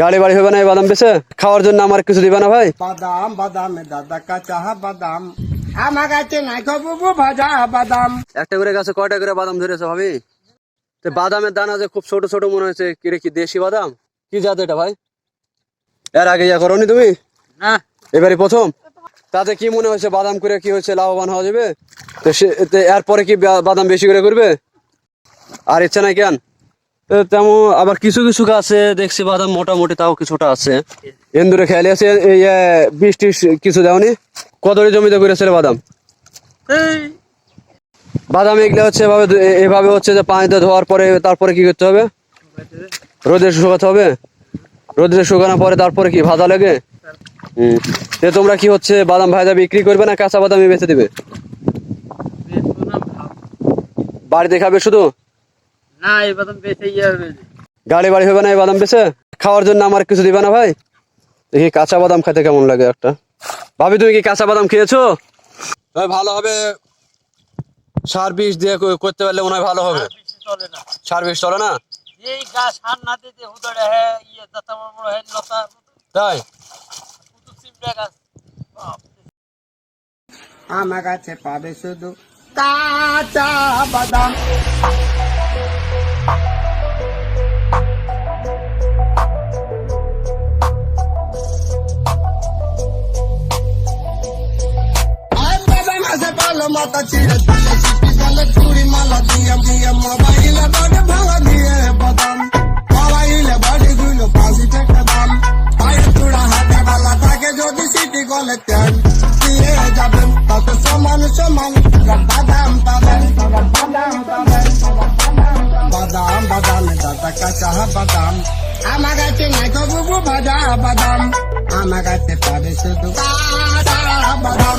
গাড়ি বাড়ি হবে না এই বাদাম বেছে খাওয়ার জন্য আমার কিছু দিবে না ভাই? বাদাম বাদাম দাদা কাঁচা বাদাম। আমার কাছে নাই বুবু ভাজা বাদাম। একটা করে গাছে কয়টা করে বাদাম ধরেছে ভাবি? তো বাদামের দানা যে খুব ছোট ছোট মনে হয়েছে কি রে কি দেশি বাদাম? কি জাত এটা ভাই? এর আগে ইয়া করনি তুমি? না। এবারে প্রথম? তাতে কি মনে হয়েছে বাদাম করে কি হয়েছে লাভবান হওয়া যাবে? তো সে তো এরপরে কি বাদাম বেশি করে করবে? আর ইচ্ছা নাই কেন? তেমন আবার কিছু কিছু গাছে দেখছি বাদাম মোটামুটি তাও কিছুটা আছে। এন্দুরে খেয়ালি আছে এই বীজ কিছু দেওনি। কদরি জমিতে করেছে বাদাম। বাদাম এগুলো হচ্ছে এভাবে এভাবে হচ্ছে যে পানিতে ধোয়ার পরে তারপরে কি করতে হবে? রোদে শুকাতে হবে। রোদে শুকানোর পরে তারপরে কি ভাজা লাগে? হুম। তো তোমরা কি হচ্ছে বাদাম ভাজা বিক্রি করবে না কাঁচা বাদামই বেঁচে দিবে? বাড়িতে খাবে শুধু? না এই বাদাম বেচে ইয়ে হবে গাড়ি বাড়ি হবে না এই বাদাম বেচে? খাওয়ার জন্য আমার কিছু দিবে না ভাই? দেখি কাঁচা বাদাম খেতে কেমন লাগে একটা। ভাবি তুমি কি কাঁচা বাদাম খেয়েছো? ভাই ভালো হবে। সার বিষ দিয়ে করতে পারলে মনে হয় ভালো হবে। সার বিষ চলে না। এই গাছ সার না দিতে হুদড়ে হে ইয়ে দাতা বড় বড় তাই? আমার কাছে পাবে শুধু কাঁচা বাদাম। মাথা ছিঁড়ে তুলে সিটি বলে চুরি মালা দিয়ে দিয়ে মোবাইলে বাড়ি ভাঙা দিয়ে বাদাম। মোবাইলে বাড়ি গুলো পাঁচি টাকা দাম। পায়ের চূড়া হাতে বালা থাকে যদি সিটি গলে তেল। দিয়ে যাবেন তাতে সমান সমান বাদাম পাবেন বাদাম বাদাম দাদা কাঁচা বাদাম। আমার কাছে নাই তো বুবু ভাজা বাদাম। আমার কাছে পাবে শুধু বাদাম।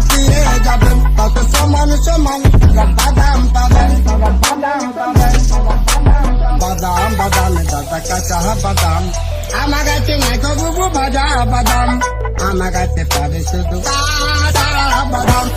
দিয়ে যাবেন তাতে সমান সমান বাদাম পাবেন বাদাম পাবেন বাদাম বাদাম দাদা কাঁচা বাদাম আমার কাছে নাই তো বুবু ভাজা বাদাম আমার কাছে পাবে শুধু কাঁচা বাদাম